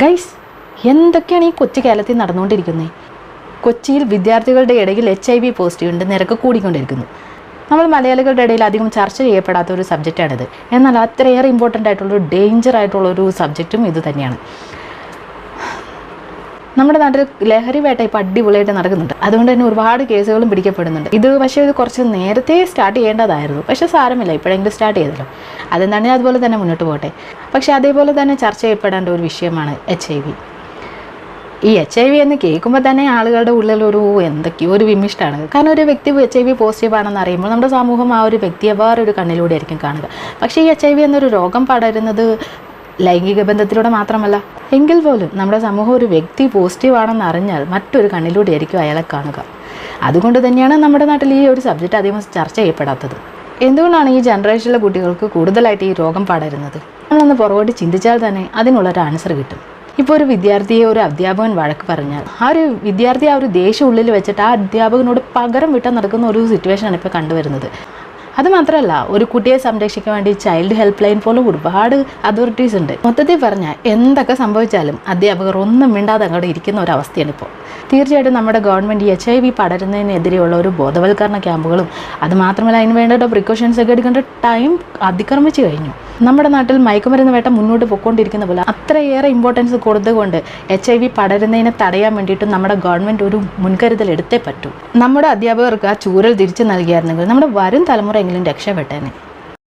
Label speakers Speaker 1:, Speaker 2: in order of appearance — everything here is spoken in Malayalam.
Speaker 1: ഗൈസ് എന്തൊക്കെയാണ് ഈ കൊച്ചു കേരളത്തിൽ നടന്നുകൊണ്ടിരിക്കുന്നത് കൊച്ചിയിൽ വിദ്യാർത്ഥികളുടെ ഇടയിൽ എച്ച് ഐ വി പോസിറ്റീവിന്റെ നിരക്ക് കൂടിക്കൊണ്ടിരിക്കുന്നു. നമ്മൾ മലയാളികളുടെ ഇടയിൽ അധികം ചർച്ച ചെയ്യപ്പെടാത്ത ഒരു സബ്ജക്റ്റാണിത് എന്നാൽ അത്രയേറെ ഇമ്പോർട്ടന്റ് ആയിട്ടുള്ള ഡേഞ്ചർ ആയിട്ടുള്ള ഒരു സബ്ജക്റ്റും ഇത് തന്നെയാണ്. നമ്മുടെ നാട്ടിൽ ലഹരി വേട്ട ഇപ്പോൾ അടിപൊളിയായിട്ട് നടക്കുന്നുണ്ട്. അതുകൊണ്ട് തന്നെ ഒരുപാട് കേസുകളും പിടിക്കപ്പെടുന്നുണ്ട്. ഇത് പക്ഷേ ഇത് കുറച്ച് നേരത്തെ സ്റ്റാർട്ട് ചെയ്യേണ്ടതായിരുന്നു. പക്ഷേ സാരമില്ല ഇപ്പോഴെങ്കിലും സ്റ്റാർട്ട് ചെയ്തല്ലോ. അതെന്താണെങ്കിൽ അതുപോലെ തന്നെ മുന്നോട്ട് പോകട്ടെ പക്ഷേ അതേപോലെ തന്നെ ചർച്ച ചെയ്യപ്പെടേണ്ട ഒരു വിഷയമാണ് എച്ച് ഐ വി ഈ എച്ച് ഐ വി എന്ന് കേൾക്കുമ്പോൾ തന്നെ ആളുകളുടെ ഉള്ളിൽ ഒരു എന്തൊക്കെയോ ഒരു വിമിഷ്ടമാണ് കാരണം ഒരു വ്യക്തി എച്ച് ഐ വി പോസിറ്റീവ് ആണെന്ന് അറിയുമ്പോൾ നമ്മുടെ സമൂഹം ആ ഒരു വ്യക്തിയെ വേറൊരു കണ്ണിലൂടെ ആയിരിക്കും കാണുക. പക്ഷേ ഈ എച്ച് ഐ വി എന്നൊരു രോഗം പടരുന്നത് ലൈംഗിക ബന്ധത്തിലൂടെ മാത്രമല്ല എങ്കിൽ പോലും നമ്മുടെ സമൂഹം ഒരു വ്യക്തി പോസിറ്റീവാണെന്ന് അറിഞ്ഞാൽ മറ്റൊരു കണ്ണിലൂടെ ആയിരിക്കും അയാളെ കാണുക. അതുകൊണ്ട് തന്നെയാണ് നമ്മുടെ നാട്ടിൽ ഈ ഒരു സബ്ജക്റ്റ് അധികം ചർച്ച ചെയ്യപ്പെടാത്തത്. എന്തുകൊണ്ടാണ് ഈ ജനറേഷനിലെ കുട്ടികൾക്ക് കൂടുതലായിട്ട് ഈ രോഗം പടരുന്നത്? നമ്മളൊന്ന് പുറകോട്ട് ചിന്തിച്ചാൽ തന്നെ അതിനുള്ള ഒരു ആൻസർ കിട്ടും. ഇപ്പോൾ ഒരു വിദ്യാർത്ഥിയെ ഒരു അധ്യാപകൻ വഴക്ക് പറഞ്ഞാൽ ആ ഒരു വിദ്യാർത്ഥി ആ ഒരു ദേഷ്യം ഉള്ളിൽ വെച്ചിട്ട് ആ അധ്യാപകനോട് പകരം വിട്ടാൽ നടക്കുന്ന ഒരു സിറ്റുവേഷനാണ് ഇപ്പോൾ കണ്ടുവരുന്നത്. അതുമാത്രമല്ല ഒരു കുട്ടിയെ സംരക്ഷിക്കാൻ വേണ്ടി ചൈൽഡ് ഹെൽപ്പ് ലൈൻ പോലും ഒരുപാട് അതോറിറ്റീസ് ഉണ്ട്. മൊത്തത്തിൽ പറഞ്ഞാൽ എന്തൊക്കെ സംഭവിച്ചാലും അധ്യാപകർ ഒന്നും മിണ്ടാതെ അങ്ങോട്ട് ഇരിക്കുന്ന ഒരു അവസ്ഥയാണ് ഇപ്പോൾ. തീർച്ചയായിട്ടും നമ്മുടെ ഗവൺമെന്റ് എച്ച് ഐ വി പടരുന്നതിനെതിരെയുള്ള ഒരു ബോധവൽക്കരണ ക്യാമ്പുകളും അതുമാത്രമല്ല അതിന് വേണ്ട പ്രിക്കോഷൻസ് ഒക്കെ എടുക്കേണ്ട ടൈം അതിക്രമിച്ചു കഴിഞ്ഞു. നമ്മുടെ നാട്ടിൽ മയക്കുമരുന്ന് വേട്ട മുന്നോട്ട് പോയിക്കൊണ്ടിരിക്കുന്ന പോലെ അത്രയേറെ ഇമ്പോർട്ടൻസ് കൊടുത്തുകൊണ്ട് എച്ച് ഐ വി പടരുന്നതിനെ തടയാൻ വേണ്ടിയിട്ട് നമ്മുടെ ഗവൺമെന്റ് ഒരു മുൻകരുതൽ എടുത്തേ പറ്റൂ. നമ്മുടെ അധ്യാപകർക്ക് ആ ചൂരൽ തിരിച്ചു നൽകിയായിരുന്നെങ്കിൽ നമ്മുടെ വരും തലമുറ എങ്കിലും രക്ഷപ്പെട്ടേനെ.